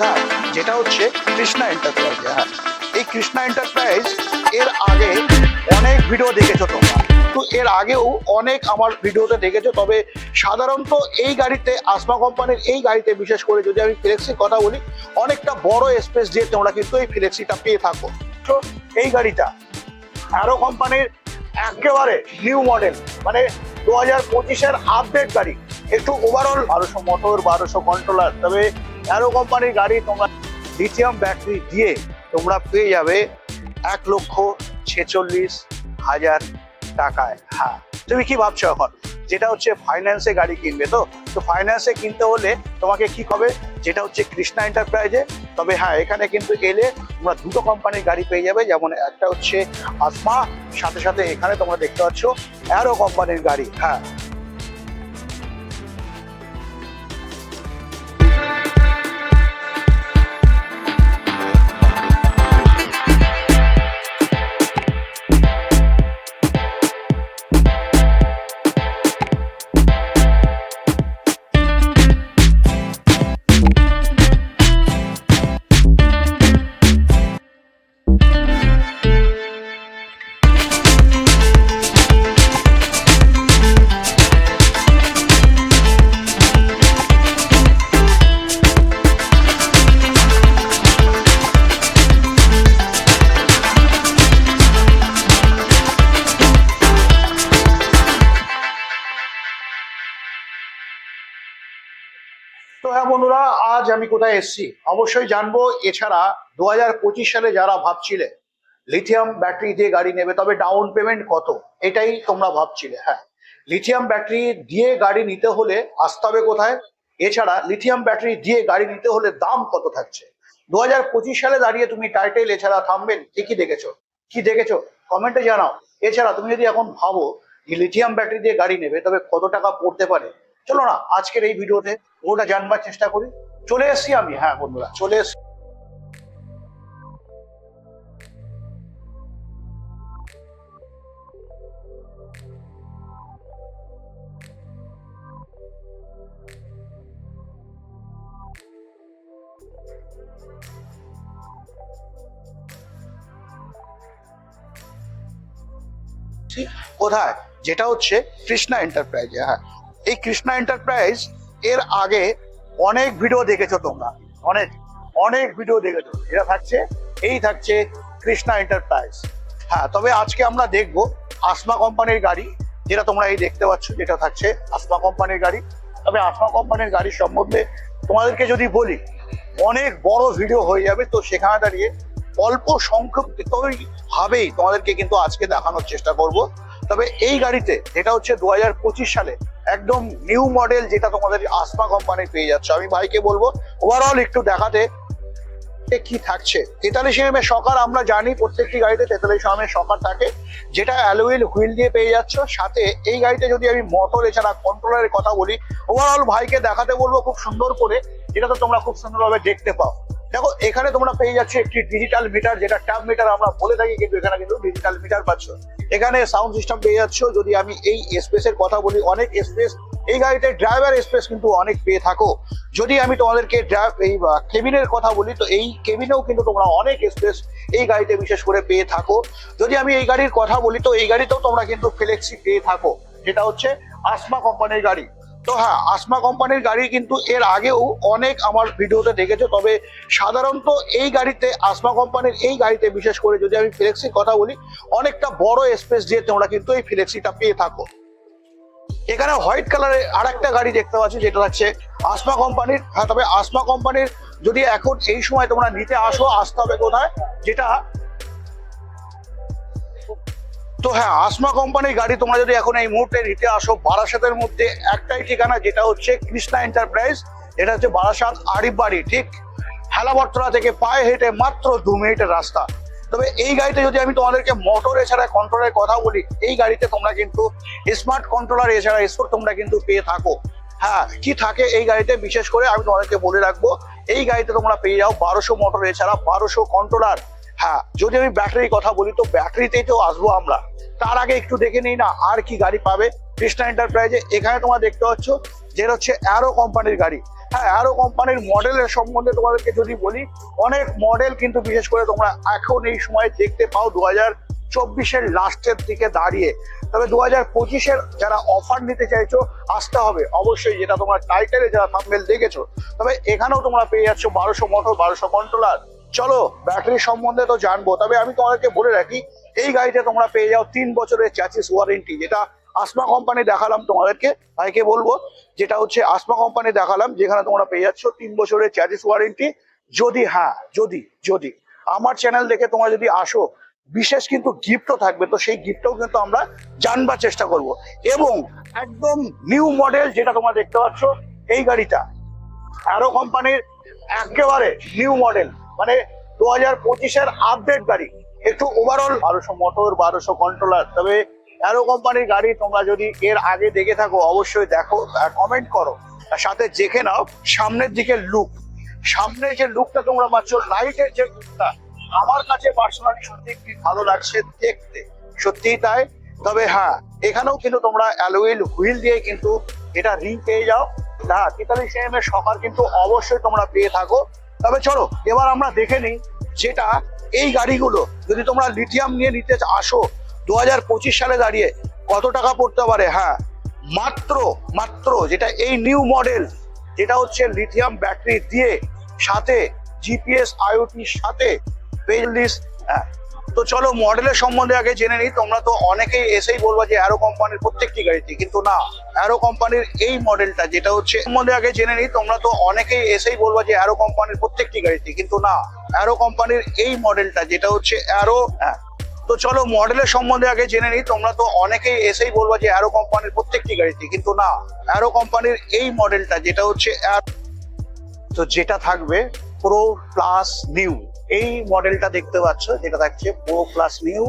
কোথায় যেটা হচ্ছে কৃষ্ণা এন্টারপ্রাইজ হ্যাঁ এই কৃষ্ণা এন্টারপ্রাইজ এর আগে অনেক ভিডিও দেখেছ তোমরা। তো এর আগেও অনেক আমার ভিডিওতে দেখেছ, তবে সাধারণত এই গাড়িতে, আসমা কোম্পানির এই গাড়িতে, বিশেষ করে যদি আমি ফ্লেক্সির কথা বলি, অনেকটা বড় স্পেস দিয়ে তোমরা কিন্তু এই ফ্লেক্সিটা পেয়ে থাকো। তো এই গাড়িটা অ্যারো কোম্পানির একেবারে নিউ মডেল মানে দু হাজার পঁচিশের আপডেট গাড়ি। একটু ওভারঅল বারোশো মোটর বারোশো কন্ট্রোলার তবে অ্যারো কোম্পানির গাড়ি তোমরা লিথিয়াম ব্যাটারি দিয়ে তোমরা পেয়ে যাবে এক লক্ষ ছেচল্লিশ হাজার টাকায়। হ্যাঁ তুমি কি ভাবছ এখন? যেটা হচ্ছে ফাইন্যান্সে গাড়ি কিনবে তো? তো ফাইন্যান্সে কিনতে হলে তোমাকে কি হবে? যেটা হচ্ছে কৃষ্ণা এন্টারপ্রাইজে তবে হ্যাঁ এখানে কিন্তু এলে তোমরা দুটো কোম্পানির গাড়ি পেয়ে যাবে। যেমন একটা হচ্ছে আসমা সাথে সাথে এখানে তোমরা দেখতে পাচ্ছ অ্যারো কোম্পানির গাড়ি। হ্যাঁ আমি কোথায় এসেছি? অবশ্যই জানব। এছাড়া দু হাজার পঁচিশ সালে যারা ভাবছিলে লিথিয়াম ব্যাটারি দিয়ে গাড়ি নেবে, তবে ডাউন পেমেন্ট কত? এটাই তোমরা ভাবছিলে হ্যাঁ। লিথিয়াম ব্যাটারি দিয়ে গাড়ি নিতে হলে আসতে হবে কোথায়? এছাড়া লিথিয়াম ব্যাটারি দিয়ে গাড়ি নিতে হলে দাম কত থাকছে? দু হাজার পঁচিশ সালে দাঁড়িয়ে তুমি টাইটেল এছাড়া থামবেন কি কি দেখেছ? কি দেখেছ? কমেন্টে জানাও। এছাড়া তুমি যদি এখন ভাবো যে লিথিয়াম ব্যাটারি দিয়ে গাড়ি নেবে, তবে কত টাকা পড়তে পারে? চলো না, আজকের এই ভিডিওতে ওটা জানবার চেষ্টা করি। চলে এসছি আমি হ্যাঁ বন্ধুরা, চলে এসছি। কোথায়? যেটা হচ্ছে কৃষ্ণা এন্টারপ্রাইজ হ্যাঁ। এই কৃষ্ণা এন্টারপ্রাইজ এর আগে অনেক ভিডিও দেখেছ তোমরা। অনেক অনেক ভিডিও দেখেছ। এটা থাকছে, এই থাকছে কৃষ্ণা এন্টারপ্রাইজ হ্যাঁ তবে আজকে আমরা দেখব আসমা কোম্পানির গাড়ি, যেটা তোমরা এই দেখতে পাচ্ছ, যেটা থাকছে আসমা কোম্পানির গাড়ি। তবে আসমা কোম্পানির গাড়ি সম্বন্ধে তোমাদেরকে যদি বলি, অনেক বড় ভিডিও হয়ে যাবে, তো সেখানে দাঁড়িয়ে অল্প সংক্ষিপ্তই ভাবেই তোমাদেরকে কিন্তু আজকে দেখানোর চেষ্টা করব। তবে এই গাড়িতে, যেটা হচ্ছে দু সালে একদম নিউ মডেল যেটা তোমাদের আসমা কোম্পানি পেয়ে যাচ্ছে। আমি ভাইকে বলব ওভারঅল একটু দেখাতে কি থাকছে। তেতাল্লিশ এম এর সকার আমরা জানি, প্রত্যেকটি গাড়িতে তেতাল্লিশ এম এর সকার থাকে। যেটা অ্যালোয়েল হুইল দিয়ে পেয়ে যাচ্ছ। সাথে এই গাড়িতে যদি আমি মোটর এছাড়া কন্ট্রোলারের কথা বলি ওভারঅল ভাইকে দেখাতে বলব খুব সুন্দর করে যেটা তো তোমরা খুব সুন্দরভাবে দেখতে পাও। দেখো, এখানে তোমরা পেয়ে যাচ্ছ একটি ডিজিটাল মিটার যেটা ট্যাব মিটার আমরা বলে থাকি, কিন্তু এখানে কিন্তু ডিজিটাল মিটার পাচ্ছ। এখানে সাউন্ড সিস্টেম পেয়ে যাচ্ছ, যদি আমি এই স্পেসের কথা বলি, অনেক স্পেস এই গাড়িতে ড্রাইভার স্পেস কিন্তু অনেক পেয়ে থাকো। যদি আমি তোমাদেরকে এই কেবিনের কথা বলি, তো এই কেবিনেও কিন্তু তোমরা অনেক স্পেস এই গাড়িতে বিশেষ করে পেয়ে থাকো। যদি আমি এই গাড়ির কথা বলি, তো এই গাড়িতেও তোমরা কিন্তু ফ্লেক্সি পেয়ে থাকো, যেটা হচ্ছে আসমা কোম্পানির গাড়ি। তো হ্যাঁ আসমা কোম্পানির গাড়ি কিন্তু এর আগেও অনেক আমার ভিডিওতে দেখেছ, তবে সাধারণত এই গাড়িতে, আসমা কোম্পানির এই গাড়িতে বিশেষ করে যদি আমি ফ্লেক্সির কথা বলি, অনেকটা বড় স্পেস দিয়ে তোমরা কিন্তু এই ফ্লেক্সিটা পেয়ে থাকো। এখানে হোয়াইট কালারের আর একটা গাড়ি দেখতে পাচ্ছি, যেটা হচ্ছে আসমা কোম্পানির। হ্যাঁ তবে আসমা কোম্পানির যদি এখন এই সময় তোমরা নিতে আসো, আসতে হবে কোথায়? যেটা তো হ্যাঁ আসমা কোম্পানির গাড়ি তোমরা যদি এখন এই মুহূর্তে নিতে আসো, বারাসাতের মধ্যে একটাই ঠিকানা, যেটা হচ্ছে কৃষ্ণা এন্টারপ্রাইজ এটা হচ্ছে বারাসাত আরিফ বাড়ি ঠিক? হেলাবট্টরা থেকে পায়ে হেঁটে মাত্র দু মিনিটের রাস্তা। তবে এই গাড়িতে যদি আমি তোমাদেরকে মোটর এছাড়া কন্ট্রোলের কথা বলি, এই গাড়িতে তোমরা কিন্তু স্মার্ট কন্ট্রোলার এছাড়া স্পোর্ট তোমরা কিন্তু পেয়ে থাকো। হ্যাঁ কি থাকে এই গাড়িতে? বিশেষ করে আমি তোমাদেরকে বলে রাখব, এই গাড়িতে তোমরা পেয়ে যাও বারোশো মোটর এছাড়া বারোশো কন্ট্রোলার হ্যাঁ যদি আমি ব্যাটারির কথা বলি, তো ব্যাটারিতেই তো আসব আমরা। তার আগে একটু দেখে নিই না আর কি গাড়ি পাবে। কৃষ্ণা এন্টারপ্রাইজে এখানে তোমরা দেখতে পাচ্ছ যেটা হচ্ছে অ্যারো কোম্পানির গাড়ি। হ্যাঁ অ্যারো কোম্পানির মডেলের সম্বন্ধে তোমাদেরকে যদি বলি, অনেক মডেল কিন্তু বিশেষ করে তোমরা এখন এই সময় দেখতে পাও দু হাজার চব্বিশের লাস্টের দিকে দাঁড়িয়ে। তবে দু হাজার পঁচিশের যারা অফার নিতে চাইছো, আসতে হবে। অবশ্যই যেটা তোমার টাইটেলে যারা থাম্বেল দেখেছ, তবে এখানেও তোমরা পেয়ে যাচ্ছ বারোশো মোটর বারোশো কন্ট্রোলার চলো ব্যাটারি সম্বন্ধে তো জানব। তবে আমি তোমাদেরকে বলে রাখি এই গাড়িতে তোমরা পেয়ে যাও তিন বছরের চ্যাচিস ওয়ারেন্টি যেটা আসমা কোম্পানি দেখালাম তোমাদেরকে ভাইকে বলব, যেটা হচ্ছে আসমা কোম্পানি দেখালাম, যেখানে তোমরা পেয়ে যাচ্ছ তিন বছরের চ্যাচিস ওয়ারেন্টি যদি হ্যাঁ যদি যদি আমার চ্যানেল দেখে তোমরা যদি আসো, বিশেষ কিন্তু গিফটও থাকবে, তো সেই গিফটও কিন্তু আমরা জানবার চেষ্টা করব। এবং একদম নিউ মডেল যেটা তোমরা দেখতে পাচ্ছ, এই গাড়িটা অ্যারো কোম্পানির একেবারে নিউ মডেল মানে দু হাজার পঁচিশের আপডেট গাড়ি। একটু ওভারঅল বারোশো মোটর বারোশো কন্ট্রোলার তবে অ্যারো কোম্পানির গাড়ি তোমরা যদি এর আগে দেখে থাকো, অবশ্যই দেখো কমেন্ট করো। তার সাথে দেখে নাও, সামনের দিকে লুক সামনের যে লুকটা তোমরা পাচ্ছ লাইটের যে লুকটা আমার কাছে পার্সোনালি সত্যি ভালো লাগছে দেখতে। সত্যিই তাই। তবে হ্যাঁ এখানেও কিন্তু তোমরা অ্যালোয়েল হুইল দিয়ে কিন্তু এটা রিং পেয়ে যাও। হ্যাঁ তেতাল্লিশ এম এর সকার কিন্তু অবশ্যই তোমরা পেয়ে থাকো। তবে চলো, এবার আমরা দেখে নিই, যেটা এই গাড়িগুলো যদি তোমরা লিথিয়াম নিয়ে নিতে আসো দু হাজার পঁচিশ সালে দাঁড়িয়ে কত টাকা পড়তে পারে? হ্যাঁ মাত্র মাত্র যেটা এই নিউ মডেল যেটা হচ্ছে লিথিয়াম ব্যাটারি দিয়ে সাথে জিপিএস আইওটির সাথে পেজলিস হ্যাঁ। তো চলো মডেলের সম্বন্ধে আগে জেনে নিই, তোমরা তো অনেকেই এসেই বলবা যে অ্যারো কোম্পানির প্রত্যেকটি গাড়িতে, কিন্তু না অ্যারো কোম্পানির এই মডেলটা যেটা হচ্ছে সম্বন্ধে আগে জেনে নিই, তোমরা তো অনেকেই এসেই বলবা যে অ্যারো কোম্পানির প্রত্যেকটি গাড়িতে, কিন্তু না। অ্যারো কোম্পানির এই মডেলটা যেটা হচ্ছে অ্যারো তো চলো মডেলের সম্বন্ধে আগে জেনে নিই। তোমরা তো অনেকেই এসেই বলব যে অ্যারো কোম্পানির প্রত্যেকটি গাড়িতে, কিন্তু না অ্যারো কোম্পানির এই মডেলটা যেটা হচ্ছে তো যেটা থাকবে প্রো প্লাস নিউ এই মডেলটা দেখতে পাচ্ছ, যেটা থাকছে pro plus new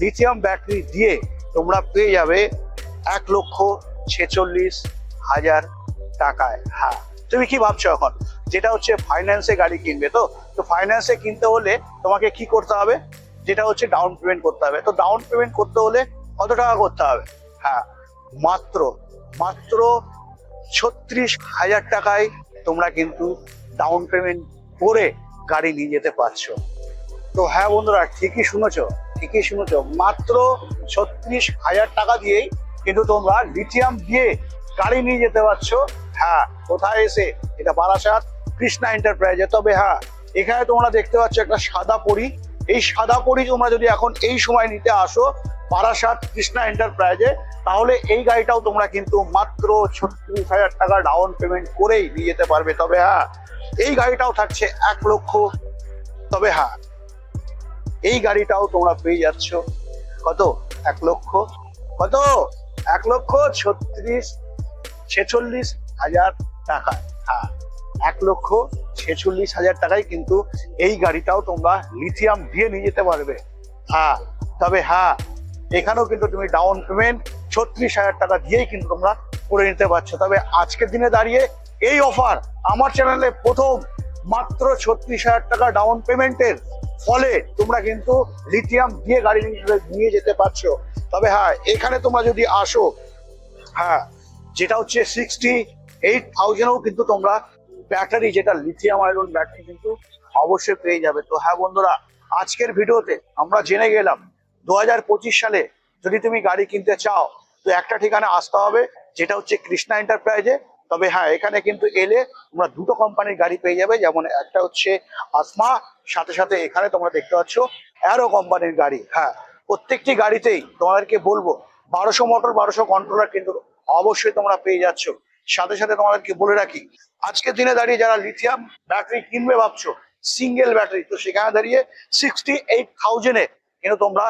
lithium battery দিয়ে তোমরা পেয়ে যাবে এক লক্ষ ছেচল্লিশ হাজার টাকায়। হ্যাঁ তুমি কি ভাবছ এখন? যেটা হচ্ছে ফাইন্যান্সে গাড়ি কিনবে তো? তো ফাইন্যান্সে কিনতে হলে তোমাকে কি করতে হবে? যেটা হচ্ছে ডাউন পেমেন্ট করতে হবে। তো ডাউন পেমেন্ট করতে হলে কত টাকা করতে হবে? হ্যাঁ মাত্র মাত্র ছত্রিশ হাজার টাকায় তোমরা কিন্তু ডাউন পেমেন্ট করে গাড়ি নিয়ে যেতে পারছ। তো হ্যাঁ বন্ধুরা, ঠিকই শুনেছো, ঠিকই শুনেছ। মাত্র ছত্রিশ হাজার টাকা দিয়েই কিন্তু তোমরা লিথিয়াম দিয়ে গাড়ি নিয়ে যেতে পারছ। হ্যাঁ কোথায় এসে? এটা বারাসাত। কৃষ্ণা এন্টারপ্রাইজে তবে হ্যাঁ এখানে তোমরা দেখতে পাচ্ছ একটা সাদা পরি। এই সাদা পরি তোমরা যদি এখন এই সময় নিতে আসো বারাসাত কৃষ্ণা এন্টারপ্রাইজে তাহলে এই গাড়িটাও তোমরা কিন্তু মাত্র ছত্রিশ হাজার টাকা ডাউন পেমেন্ট করেই নিয়ে যেতে পারবে। তবে হ্যাঁ এই গাড়িটাও থাকছে এক লক্ষ। তবে হ্যাঁ এই গাড়িটাও তোমরা পেয়ে যাচ্ছ। কত? এক লক্ষ। কত? এক লক্ষ ছত্রিশ ছেচল্লিশ হাজার টাকা। হ্যাঁ। এক লক্ষ ছেচল্লিশ হাজার টাকায় কিন্তু এই গাড়িটাও তোমরা লিথিয়াম দিয়ে নিয়ে যেতে পারবে। হ্যাঁ তবে হ্যাঁ এখানেও কিন্তু তুমি ডাউন পেমেন্ট ছত্রিশ হাজার টাকা দিয়েই কিন্তু তোমরা করে নিতে পারছ। তবে আজকের দিনে দাঁড়িয়ে এই অফার আমার চ্যানেলে প্রথম মাত্র ছত্রিশ হাজার টাকা ডাউন পেমেন্টের ফলে তোমরা কিন্তু লিথিয়াম দিয়ে গাড়ি নিয়ে- যেতে পারছ। তবে হ্যাঁ এখানে তোমরা যদি আসো হ্যাঁ যেটা হচ্ছে সিক্সটি এইট থাউজেন্ডও কিন্তু তোমরা ব্যাটারি যেটা লিথিয়াম আয়রন ব্যাটারি কিন্তু অবশ্যই পেয়ে যাবে। তো হ্যাঁ বন্ধুরা, আজকের ভিডিওতে আমরা জেনে গেলাম, দু হাজার পঁচিশ সালে যদি তুমি গাড়ি কিনতে চাও, তো একটা ঠিকানা আসতে হবে, যেটা হচ্ছে কৃষ্ণা এন্টারপ্রাইজে তবে হ্যাঁ এখানে কিন্তু এলে তোমরা দুটো কোম্পানির গাড়ি পেয়ে যাবে, যেমন একটা হচ্ছে আসমা, সাথে সাথে এখানে তোমরা দেখতে পাচ্ছ অ্যারো কোম্পানির গাড়ি। হ্যাঁ প্রত্যেকটি গাড়িতেই তোমাদেরকে বলব, বারোশো মোটর বারোশো কন্ট্রোলার কিন্তু অবশ্যই তোমরা পেয়ে যাচ্ছ। সাথে সাথে তোমাদেরকে বলে রাখি, আজকের দিনে দাঁড়িয়ে যারা লিথিয়াম ব্যাটারি কিনবে ভাবছ সিঙ্গেল ব্যাটারি তো সেখানে দাঁড়িয়ে সিক্সটি এইট থাউজেন্ডে কিন্তু তোমরা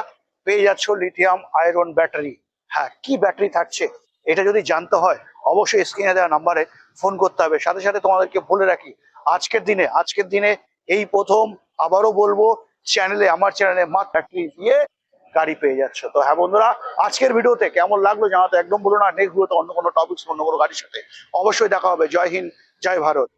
পেয়ে যাচ্ছ লিথিয়াম আয়রন ব্যাটারি হ্যাঁ কি ব্যাটারি থাকছে এটা যদি জানতে হয়, অবশ্যই স্ক্রিনে দেওয়া নাম্বারে ফোন করতে হবে। সাথে সাথে তোমাদেরকে বলে রাখি, আজকের দিনে আজকের দিনে এই প্রথম আবারও বলব চ্যানেলে আমার চ্যানেলে মাত্র ব্যাটারি দিয়ে গাড়ি পেয়ে যাচ্ছ। তো হ্যাঁ বন্ধুরা, আজকের ভিডিওতে কেমন লাগল জানাতে একদম বলো না। নেক্সট ভিডিওতে অন্য কোনো টপিক্স অন্য কোনো গাড়ির সাথে অবশ্যই দেখা হবে। জয় হিন্দ, জয় ভারত।